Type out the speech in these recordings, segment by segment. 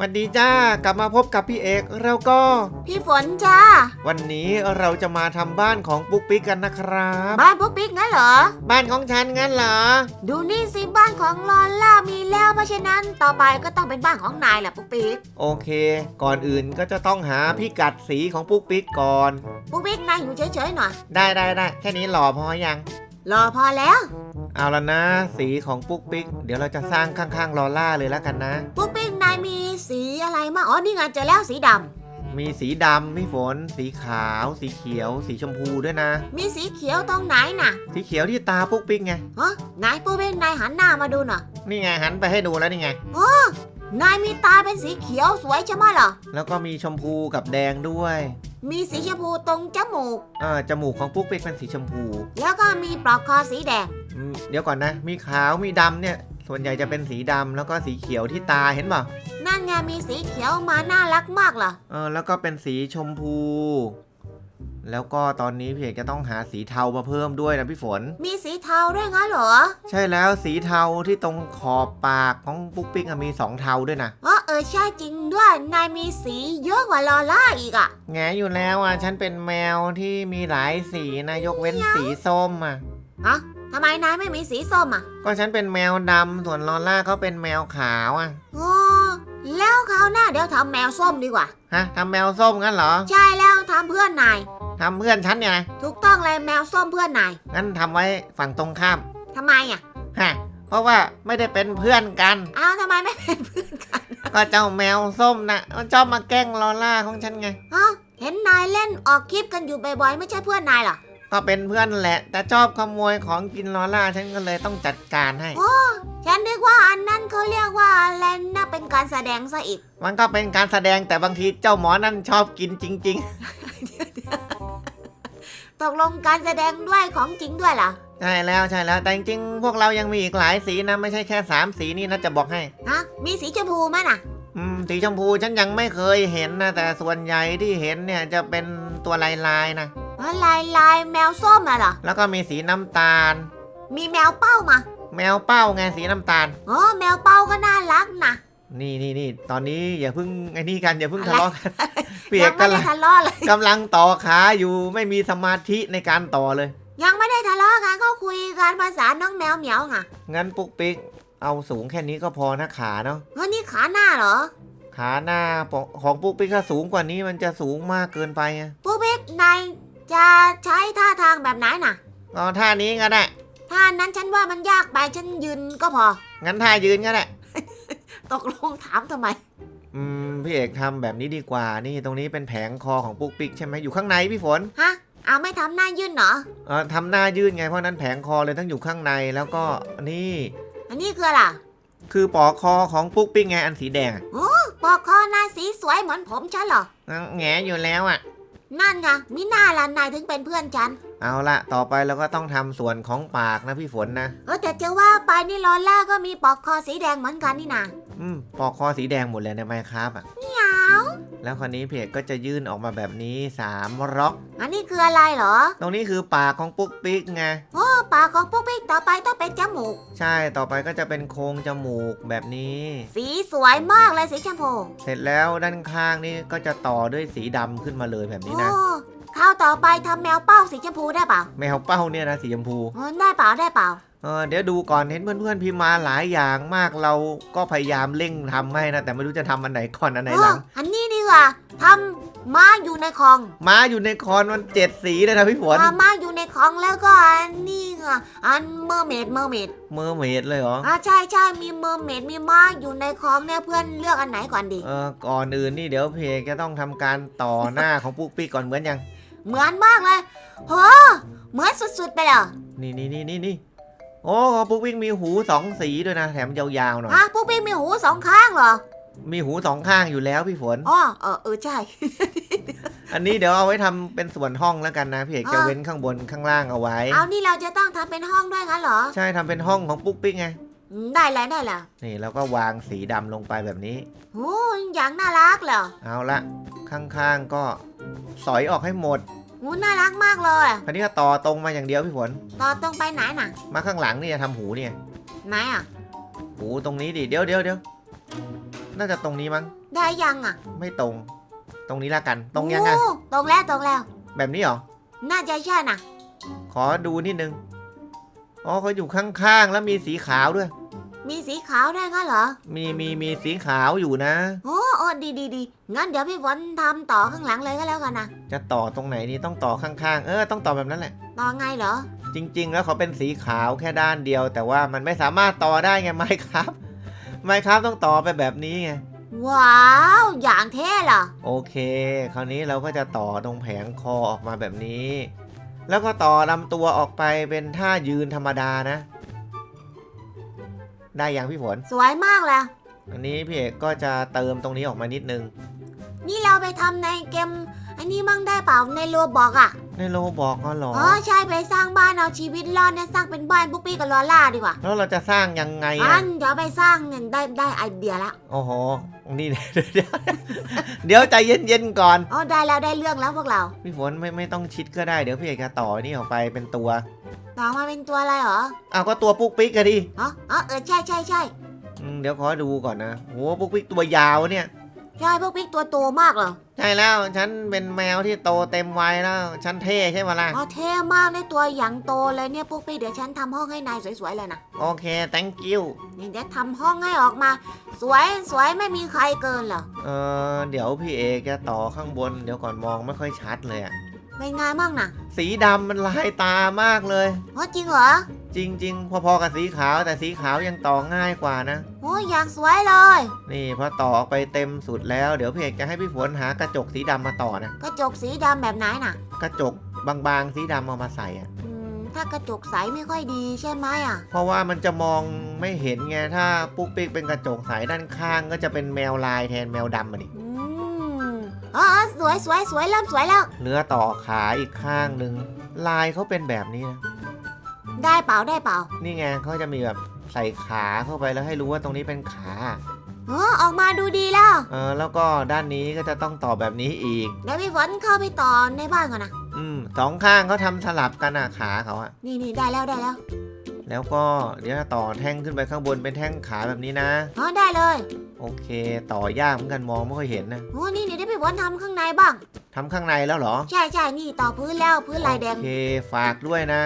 วันดีจ้ากลับมาพบกับพี่เอกเราก็ พี่ฝนจ้า วันนี้เราจะมาทำบ้านของปุ๊กปิ๊กกันนะครับ บ้านปุ๊กปิ๊กงั้นเหรอ บ้านของฉันงั้นเหรอ ดูนี่สิบ้านของลอล่ามีแล้วเพราะฉะนั้นต่อไปก็ต้องเป็นบ้านของนายแหละปุ๊กปิ๊กโอเค ก่อนอื่นก็จะต้องหาพิกัดสีของปุ๊กปิ๊กก่อน ปุ๊กปิ๊กนายอยู่เฉยๆหน่อยได้ได้ได้แค่นี้หล่อพอยัง รอพอแล้วเอาละนะ สีของปุ๊กปิ๊ก เดี๋ยวเราจะสร้างข้างๆลอล่าเลยแล้วกันนะ ปุ๊ก มางอ๋อนี่ไงเจอแล้วสีดำมีสีดำพี่ฝน สีขาว สีเขียว สีชมพูด้วยนะ มีสีเขียวตรงไหนน่ะสีเขียวที่ตาปุ๊กปิ๊กไง ฮะนายปุ๊กปิ๊กนายหันหน้ามาดูหน่อยนี่ไงหันไปให้ดูแล้วนี่ไง นายมีตาเป็นสีเขียวสวยใช่ไหมเหรอแล้วก็มีชมพูกับแดงด้วยมีสีชมพูตรงจมูก เออจมูกของปุ๊กปิ๊กเป็นสีชมพูแล้วก็มีปลอกคอสีแดงอืมเดี๋ยวก่อนนะ มีขาวมีดำเนี่ย ส่วนใหญ่จะเป็นสีดำแล้วก็สีเขียวที่ตาเห็นเปล่า นั่นไงมีสีเขียวมาน่ารักมากเหรอเออแล้วก็เป็นสีชมพู แล้วก็ตอนนี้พี่เอกจะต้องหาสีเทามาเพิ่มด้วยนะพี่ฝน มีสีเทาด้วยงั้นเหรอใช่แล้วสีเทาที่ตรงขอบปากของปุ๊กปิ๊กอะมีสองเทาด้วยนะอ๋อเออใช่จริงด้วยนายมีสีเยอะกว่าลอล่าอีกอะแงอยู่แล้วอะฉันเป็นแมวที่มีหลายสีนะยกเว้นสีส้มอะ ฮะทำไมนายไม่มีสีส้มอะก็ฉันเป็นแมวดำส่วนลอล่าเขาเป็นแมวขาวอะอ๋อ แล้วคราวหน้าเดี๋ยวทำแมวส้มดีกว่า ฮะทำแมวส้มงั้นเหรอใช่แล้วทำเพื่อนนาย ทำเพื่อนฉันเนี่ยนะถูกต้องเลยแมวส้มเพื่อนนายงั้นทำไว้ฝั่งตรงข้ามทำไมอะฮะเพราะว่าไม่ได้เป็นเพื่อนกัน อ้าวทำไมไม่เป็นเพื่อนกันก็เจ้าแมวส้มนะมันชอบมาแกล้งลอล่าของฉันไงอ๋อเห็นนายเล่นออกคลิปกันอยู่บ่อยๆไม่ใช่เพื่อนนายเหรอ ก็เป็นเพื่อนแหละ แต่ชอบขโมยของกินลอล่าฉันก็เลยต้องจัดการให้ฉันนึกว่าอันนั้นเขาเรียกว่าอะไรน่าเป็นการแสดงซะอีก มันก็เป็นการแสดงแต่บางทีเจ้าหมอนั่นชอบกินจริง ตกลงการแสดงด้วยของจริงด้วยเหรอ ๆ ใช่แล้วใช่แล้ว แต่จริงๆ พวกเรายังมีอีกหลายสีนะไม่ใช่แค่สามสีนี่นะจะบอกให้ ฮะ มีสีชมพูมั้ยน่ะ อืมสีชมพูฉันยังไม่เคยเห็นนะแต่ส่วนใหญ่ที่เห็นเนี่ยจะเป็นตัวลายลายๆนะ อ๋อลายลายแมวส้มอะเหรอ แล้วก็มีสีน้ำตาล มีแมวเป้ามา แมวเป้าไงสีน้ำตาล อ๋อแมวเป้าก็น่ารักนะ นี่นี่นี่ตอนนี้อย่าเพิ่งไอ้นี่กันอย่าเพิ่งทะเลาะกันเปียัยกไม่กำได้ลังทะเลาะเลย กำลังต่อขาอยู่ไม่มีสมาธิในการต่อเลย ยังไม่ได้ทะเลาะกันก็คุยกันภาษาน้องแมวเหมียวไงงั้นปุ๊กปิ๊กเอาสูงแค่นี้ก็พอนะขาเนาะเฮ้ยนี่ขาหน้าเหรอ ขาหน้าของปุ๊กปิ๊กถ้าสูงกว่านี้มันจะสูงมากเกินไปไงปุ๊กปิ๊กนาย จะใช้ท่าทางแบบไหนน่ะเอาท่านี้ก็ได้ท่านั้นฉันว่ามันยากไปฉันยืนก็พอ งั้นท่ายืนก็ได้ ตกลงถามทำไม อืมพี่เอกทำแบบนี้ดีกว่า นี่ตรงนี้เป็นแผงคอของปุ๊กปิ๊กใช่ไหมอยู่ข้างในพี่ฝนฮะ เอาไม่ทำหน้ายื่นเหรอ เออทำหน้ายื่นไงเพราะนั้นแผงคอเลยต้องอยู่ข้างในแล้วก็นี่ อันนี้คืออะไรคือปอกคอของปุ๊กปิ๊กไงอันสีแดงอะปอกคอนายสีสวยเหมือนผมฉันเหรองั้นแงอยู่แล้วอะ นั่นไงมิน่าล่ะนายถึงเป็นเพื่อนฉัน เอาละต่อไปเราก็ต้องทำส่วนของปากนะพี่ฝนนะ เออแต่จะว่าไปนี่ลอล่าก็มีปอกคอสีแดงเหมือนกันนี่นาอืมปอกคอสีแดงหมดเลยในไมครับอะ เหนียวแล้วคราวนี้พี่เอกก็จะยื่นออกมาแบบนี้สามร็อก อันนี้คืออะไรเหรอ ตรงนี้คือปากของปุ๊กปิ๊กไง โอ้ ปากของปุ๊กปิ๊กต่อไปต้องเป็นจมูก ใช่ต่อไปก็จะเป็นโครงจมูกแบบนี้ สีสวยมากเลยสีชมพูเสร็จแล้วด้านข้างนี่ก็จะต่อด้วยสีดำขึ้นมาเลยแบบนี้โอ้นะข้าวต่อไปทำแมวเป้าสีชมพูได้เปล่าแมวเป้าเนี่ยนะสีชมพู เออได้เปล่าได้เปล่า เออเดี๋ยวดูก่อนเห็นเพื่อนๆพิมพ์มาหลายอย่างมากเราก็พยายามเร่งทำให้นะแต่ไม่รู้จะทำอันไหนก่อนอันไหนหลังเอออันนี้ดีกว่าทำ ม้าอยู่ในคลองม้าอยู่ในคอนมันเจ็ดสีเลยนะพี่ฝนอ่าม้าอยู่ในคลองแล้วก็อันนี้ไงอันเมอร์เมดเมอร์เมดเมอร์เมดเลยเหรออ่าใช่ใช่มีเมอร์เมดมีม้าอยู่ในคลองเนี่ยเพื่อนเลือกอันไหนก่อนดี เออก่อนอื่นนี่เดี๋ยวเพจจะต้องทำการต่อหน้าของปุ๊กปิ๊กก่อนเหมือนยัง เหมือนมากเลยโหเหมือนสุดๆไปเลยนี่นี่นี่นี่นี่โอ้ปุ๊กปิ๊กมีหูสองสีด้วยนะแถมยาวๆหน่อยฮะพวกพี่มีหูสองข้างเหรอ มีหูสองข้างอยู่แล้วพี่ฝน อ๋อเออเออใช่ อันนี้เดี๋ยวเอาไว้ทำเป็นส่วนห้องแล้วกันนะ พี่เอกจะอ่าเว้นข้างบนข้างล่างเอาไว้ เอานี่เราจะต้องทำเป็นห้องด้วยงั้นเหรอใช่ทำเป็นห้องของปุ๊กปิ๊กไง อืมได้แล้วได้แล้วนี่แล้วก็วางสีดำลงไปแบบนี้ โอ้ยอย่างน่ารักเลยเอาละข้างๆก็สอยออกให้หมดโอ้น่ารักมากเลยคราวนี้ก็ต่อตรงมาอย่างเดียวพี่ฝน ต่อตรงไปไหนน่ะมาข้างหลังนี่จะทำหูเนี่ย ไหนอะหูตรงนี้ดิเดี๋ยวเดี๋ยวเดี๋ยว น่าจะตรงนี้มั้ง ได้ยังอะไม่ตรง ตรงนี้ละกัน ตรงยังไงโอ้ตรงแล้วตรงแล้ว แบบนี้เหรอ น่าจะใช่นะขอดูนิดนึง อ๋อเขาอยู่ข้างๆ แล้วมีสีขาวด้วย มีสีขาวด้วยงั้นเหรอ มีมีมีสีขาวอยู่นะ โอ้โอ้ดีดีดีงั้นเดี๋ยวพี่ฝนทำต่อข้างหลังเลยก็แล้วกันนะจะต่อตรงไหนนี่ต้องต่อข้างๆ เออ ต้องต่อแบบนั้นแหละ ต่อไงเหรอ จริง ๆ แล้วเขาเป็นสีขาวแค่ด้านเดียว แต่ว่ามันไม่สามารถต่อได้ไงไม่ครับ ไม่ครับต้องต่อไปแบบนี้ไง ว้าว อย่างเท่เหรอ โอเค คราวนี้เราก็จะต่อตรงแผงคอออกมาแบบนี้ แล้วก็ต่อลำตัวออกไปเป็นท่ายืนธรรมดานะ ได้ยังพี่ฝน สวยมากเลยอันนี้พี่เอกก็จะเติมตรงนี้ออกมานิดนึง นี่เราไปทำในเกม อันนี้มั่งได้เปล่าในโลบอกอะ ในโลบอกก็หรอ อ๋อใช่ไปสร้างบ้านเอาชีวิตรอดเนี่ยสร้างเป็นบ้านปุ๊กปี้กับลอล่าดีกว่าแล้วเราจะสร้างยังไงอัอะนเดี๋ยวไปสร้างเนี่ยได้ได้ไอเดียละโอ้โหนี่เดี๋ยวเดี๋ยวใจเย็นๆก่อนอ๋อได้แล้วได้เรื่องแล้วพวกเราพี่ฝนไม่ไม่ต้องชิดก็ได้เดี๋ยวพี่เอกจะต่อนี่ออกไปเป็นตัวต่อมาเป็นตัวอะไรเหรออ้าวก็ตัวปุ๊กปิ๊กกันดิอ๋ออ๋อเออใช่ใช่ใช่อืมเดี๋ยวขอดูก่อนนะโหปุ๊กปิ๊กตัวยาวเนี่ย ใช่พวกปิ๊กตัวโตมากเหรอใช่แล้วฉันเป็นแมวที่โตเต็มวัยแล้ว ฉันเท่ใช่ไหมล่ะอ๋อเท่มากเลยตัวอย่างโตเลยเนี่ยพวกปิ๊กเดี๋ยวฉันทำห้องให้นายสวยๆเลยนะโอเค thank you นี่เดี๋ยวทำห้องให้ออกมา สวยสวยไม่มีใครเกินเหรอเออเดี๋ยวพี่เอกจะต่อข้างบน เดี๋ยวก่อนมองไม่ค่อยชัดเลยอะเป็นไงบ้างนะสีดำมันลายตามากเลย อ๋อจริงเหรอ จริง ๆ พอๆกับสีขาวแต่สีขาวยังต่อง่ายกว่านะ โอ้ยอย่างสวยเลย นี่พอต่อออกไปเต็มสุดแล้ว เดี๋ยวพี่เอกจะให้พี่ฝนหากระจกสีดำมาต่อนะ กระจกสีดำแบบไหนน่ะกระจกบางๆสีดำเอามาใส่อะอืมถ้ากระจกใสไม่ค่อยดีใช่ไหมอะ เพราะว่ามันจะมองไม่เห็นไงถ้าปุ๊กปิ๊กเป็นกระจกใสด้านข้างก็จะเป็นแมวลายแทนแมวดำมาดิอืมอ๋อสวยสวยสวยเริ่มสวยแล้วเหลือต่อขาอีกข้างหนึ่งลายเขาเป็นแบบนี้นะ ได้เปล่าได้เปล่านี่ไงเขาจะมีแบบใส่ขาเข้าไปแล้วให้รู้ว่าตรงนี้เป็นขาเออออกมาดูดีแล้วเออแล้วก็ด้านนี้ก็จะต้องต่อแบบนี้อีกเดี๋ยวพี่ฝนเข้าไปต่อในบ้านก่อนนะอืมสองข้างเขาทำสลับกันอะขาเขาอะนี่นี่ได้แล้วได้แล้วแล้วก็เดี๋ยวต่อแท่งขึ้นไปข้างบนเป็นแท่งขาแบบนี้นะอ๋อได้เลยโอเค ต่อยากเหมือนกันมองไม่ค่อยเห็นนะโอ้นี่นี่ได้พี่ฝนทำข้างในบ้างทำข้างในแล้วเหรอ ใช่ใช่นี่ต่อพื้นแล้วพื้นลายแดงโอเคฝากด้วยนะ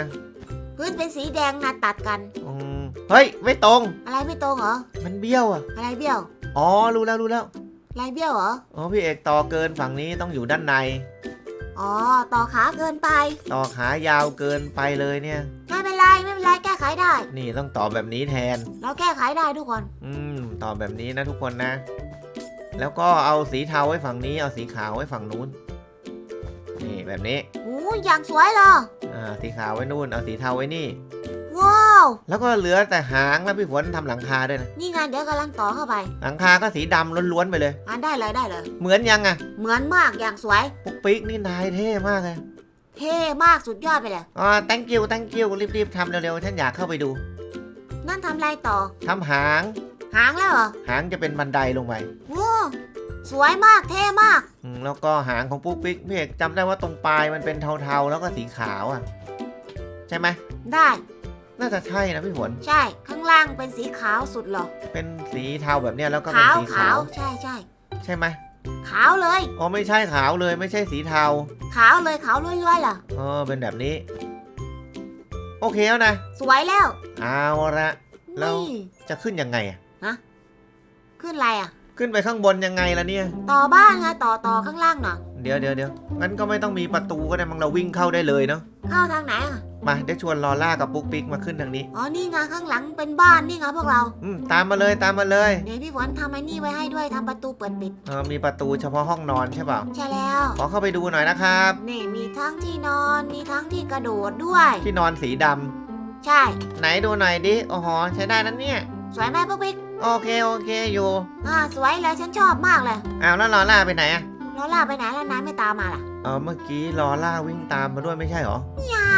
พื้นเป็นสีแดงนะตัดกัน อืมเฮ้ย ไม่ตรง อะไรไม่ตรงเหรอ มันเบี้ยวอะอะไรเบี้ยว อ๋อ รู้แล้วรู้แล้ว อะไรเบี้ยวเหรอ อ๋อ พี่เอกต่อเกินฝั่งนี้ต้องอยู่ด้านใน อ๋อ ต่อขาเกินไป ต่อขายาวเกินไปเลยเนี่ย ไม่เป็นไรไม่เป็นไรแก้ไขได้ นี่ต้องต่อแบบนี้แทน เราแก้ไขได้ทุกคน อืม ต่อแบบนี้นะทุกคนนะ แล้วก็เอาสีเทาไว้ฝั่งนี้ เอาสีขาวไว้ฝั่งนู้น นี่แบบนี้โอ้ยอย่างสวยเลยอ่าสีขาวไว้นู่นเอาสีเทาไว้นี่ ว้าว แล้วก็เหลือแต่หางแล้วพี่ฝนทำหลังคาด้วยนะ นี่ไงเดี๋ยวกำลังต่อเข้าไปหลังคาก็สีดำล้วนๆไปเลย อ่านได้เลยได้เลย เหมือนยังอะเหมือนมากอย่างสวย ปุ๊กปิ๊กนี่นายเท่มากเลยเท่มากสุดยอดไปเลย อ๋อ thank you thank you รีบๆทำเร็วๆฉันอยากเข้าไปดูนั่นทำอะไรต่อทำหาง หางแล้วเหรอ หางจะเป็นบันไดลงไปโอ้ สวยมากเท่มาก อืมแล้วก็หางของปุ๊กปิ๊กพี่เอกจำได้ว่าตรงปลายมันเป็นเทาๆแล้วก็สีขาวอะ ใช่ไหมได้ น่าจะใช่นะพี่ฝนใช่ ข้างล่างเป็นสีขาวสุดหรอเป็นสีเทาแบบเนี้ยแล้วก็เป็นขาวสีขาขาววใช่ใช่ใช่ไหมขาวเลย อ๋อไม่ใช่ขาวเลยไม่ใช่สีเทาขาวเลยขาวล้วนๆเหรอเออเป็นแบบนี้ โอเคแล้วนะสวยแล้วเอาละ แล้ว นี่จะขึ้นยังไงอะขึ้นอะไรอะ ขึ้นไปข้างบนยังไงล่ะเนี่ย ต่อบ้านไงต่อต่อข้างล่างหน่อยเดี๋ยวเดี๋ยวเดี๋ยวงั้นก็ไม่ต้องมีประตูก็ได้มั้งเราวิ่งเข้าได้เลยเนาะเข้าทางไหนอะมาเดี๋ยวชวนลอล่ากับปุ๊กปิ๊กมาขึ้นทางนี้อ๋อนี่ไงข้างหลังเป็นบ้านนี่ไงพวกเราอืมตามมาเลยตามมาเลยเดี๋ยวพี่ฝนทำไอ้นี่ไว้ให้ด้วยทำประตูเปิดปิดเออมีประตูเฉพาะห้องนอนใช่เปล่าใช่แล้วขอเข้าไปดูหน่อยนะครับนี่มีทั้งที่นอนมีทั้งที่กระโดดด้วย ที่นอนสีดำใช่ ไหนดูหน่อยดิโอ้โหใช้ได้นั้นเนี่ย สวยไหมพวกปิ๊ก โอเคโอเคอยู่อ่าสวยเลยฉันชอบมากเลยอ้าวแล้วลอล่าไปไหนอะแล้วล่าไปไหนแล้วนายไม่ตามมาล่ะเออเมื่อกี้ลอล่าวิ่งตามมาด้วยไม่ใช่เหรอเหงา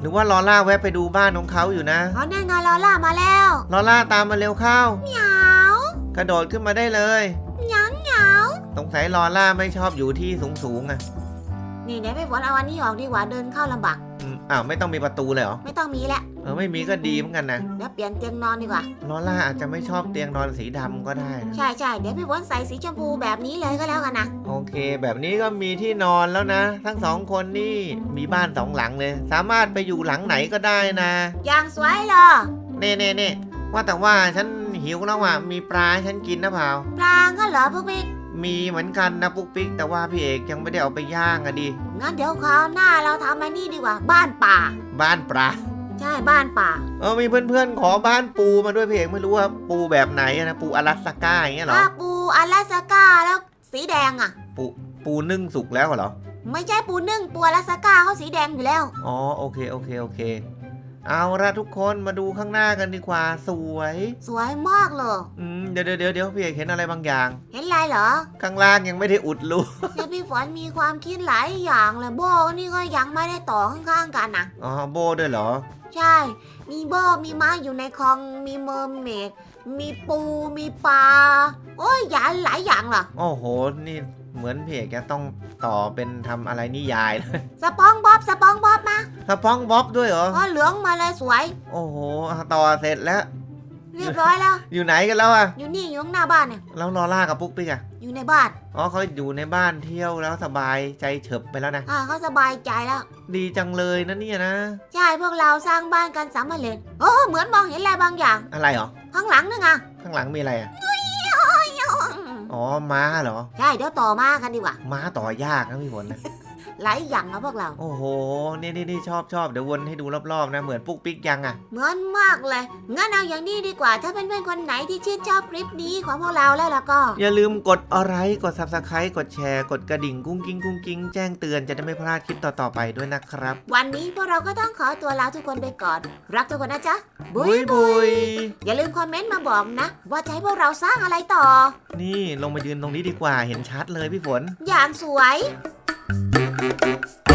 หรือว่าลอล่าแวะไปดูบ้านของเขาอยู่นะอ๋อนี่ไงลอล่ามาแล้วลอล่าตามมาเร็วเข้าเหงากระโดดขึ้นมาได้เลยเหงาเหงาสงสัยลอล่าไม่ชอบอยู่ที่สูงสูงๆอะนี่เดี๋ยวพี่ฝนเอาอันนี้ออกดีกว่าเดินเข้าลำบากอืมอ้าวไม่ต้องมีประตูเลยเหรอไม่ต้องมีแล้ว เออไม่มีก็ดีเหมือนกันนะเดี๋ยวเปลี่ยนเตียงนอนดีกว่า ลอล่าอาจจะไม่ชอบเตียงนอนสีดำก็ได้นะ ใช่ใช่เดี๋ยวพี่ฝนใส่สีชมพูแบบนี้เลยก็แล้วกันนะ โอเค แบบนี้ก็มีที่นอนแล้วนะ ทั้งสองคนนี่มีบ้านสองหลังเลย สามารถไปอยู่หลังไหนก็ได้นะอย่างสวยเลยเน่เน่เน่ว่าแต่ว่าฉันหิวแล้วอะมีปลาให้ฉันกินนะเปล่า ปลาก็เหรอปุ๊กปิ๊กมีเหมือนกันนะปุ๊กปิ๊กแต่ว่าพี่เอกยังไม่ได้เอาไปย่างอะดิงั้นเดี๋ยวคราวหน้าเราทำอันนี้ดีกว่า บ้านป่า บ้านปลา ใช่บ้านป่าเออมีเพื่อนๆ ขอบ้านปูมาด้วยพี่เอกไม่รู้ว่าปูแบบไหนอะนะปูอลาสก้าอย่างเงี้ยเหรอถ้าปูอลาสก้าแล้วสีแดงอะ ปูปูนึ่งสุกแล้วเหรอ ไม่ใช่ปูนึ่งปูอลาสก้าเขาสีแดงอยู่แล้ว อ๋อโอเคโอเคโอเค เอาละทุกคนมาดูข้างหน้ากันดีกว่า สวย สวยมากเลยอืมเดี๋ยวเดี๋ยวเดี๋ยวเดี๋ยวพี่เอกเห็นอะไรบางอย่าง เห็นอะไรเหรอ ข้างล่างยังไม่ได้อุดรูเนี่ยพี่ฝนมีความคิดหลายอย่างเลยโบนี่ก็ยังไม่ได้ต่อข้างๆกันนะอ๋อโบด้วยเหรอ ใช่ มีโบมีม้าอยู่ในคลองมีเมอร์เมดมีปูมีปลาโอ้ยอย่าหลายอย่างเหรอโอ้โหนี่ เหมือนพี่เอกจะต้องต่อเป็นทำอะไรนิยายเลยสปองบ๊อบสปองบ๊อบมาสปองบ๊อบด้วยเหรอ ก็เหลืองมาเลยสวย โอ้โหต่อเสร็จแล้ว เรียบร้อยแล้ว อยู่ไหนกันแล้วอะอยู่นี่อยู่ข้างหน้าบ้านเนี่ยแล้วลอล่ากับปุ๊กปิ๊กอะอยู่ในบ้านอ๋อเขาอยู่ในบ้านเที่ยวแล้วสบายใจเฉิบไปแล้วนะ อ่าเขาสบายใจแล้ว ดีจังเลยนะเนี่ยนะ ใช่พวกเราสร้างบ้านกันสำเร็จโอ้เหมือนมองเห็นอะไรบางอย่าง อะไรเหรอ ข้างหลังนึงอะข้างหลังมีอะไรอะ อ๋อม้าเหรอ ใช่เดี๋ยวต่อมากันดีกว่าม้าต่อยากนะพี่ฝนนะ หลายอย่างนะพวกเรา โอ้โห นี่นี่นี่ชอบชอบเดี๋ยววนให้ดูรอบๆนะ เหมือนปุ๊กปิ๊กยังอะเหมือนมากเลย งั้นเอาอย่างนี้ดีกว่า ถ้าเป็นเพื่อนๆคนไหนที่ชื่นชอบคลิปนี้ของพวกเราแล้วล่ะก็ อย่าลืมกดอะไรกด subscribe กดแชร์ กดกระดิ่งกุ้งกิ้งกุ้งกิ้งแจ้งเตือนจะได้ไม่พลาดคลิปต่อๆไปด้วยนะครับ วันนี้พวกเราก็ต้องขอตัวลาทุกคนไปก่อน รักทุกคนนะจ๊ะ บุยบุยอย่าลืมคอมเมนต์มาบอกนะ ว่าจะให้พวกเราสร้างอะไรต่อ นี่ลงมายืนตรงนี้ดีกว่าเห็นชัดเลยพี่ฝน อย่างสวย Mm-hmm.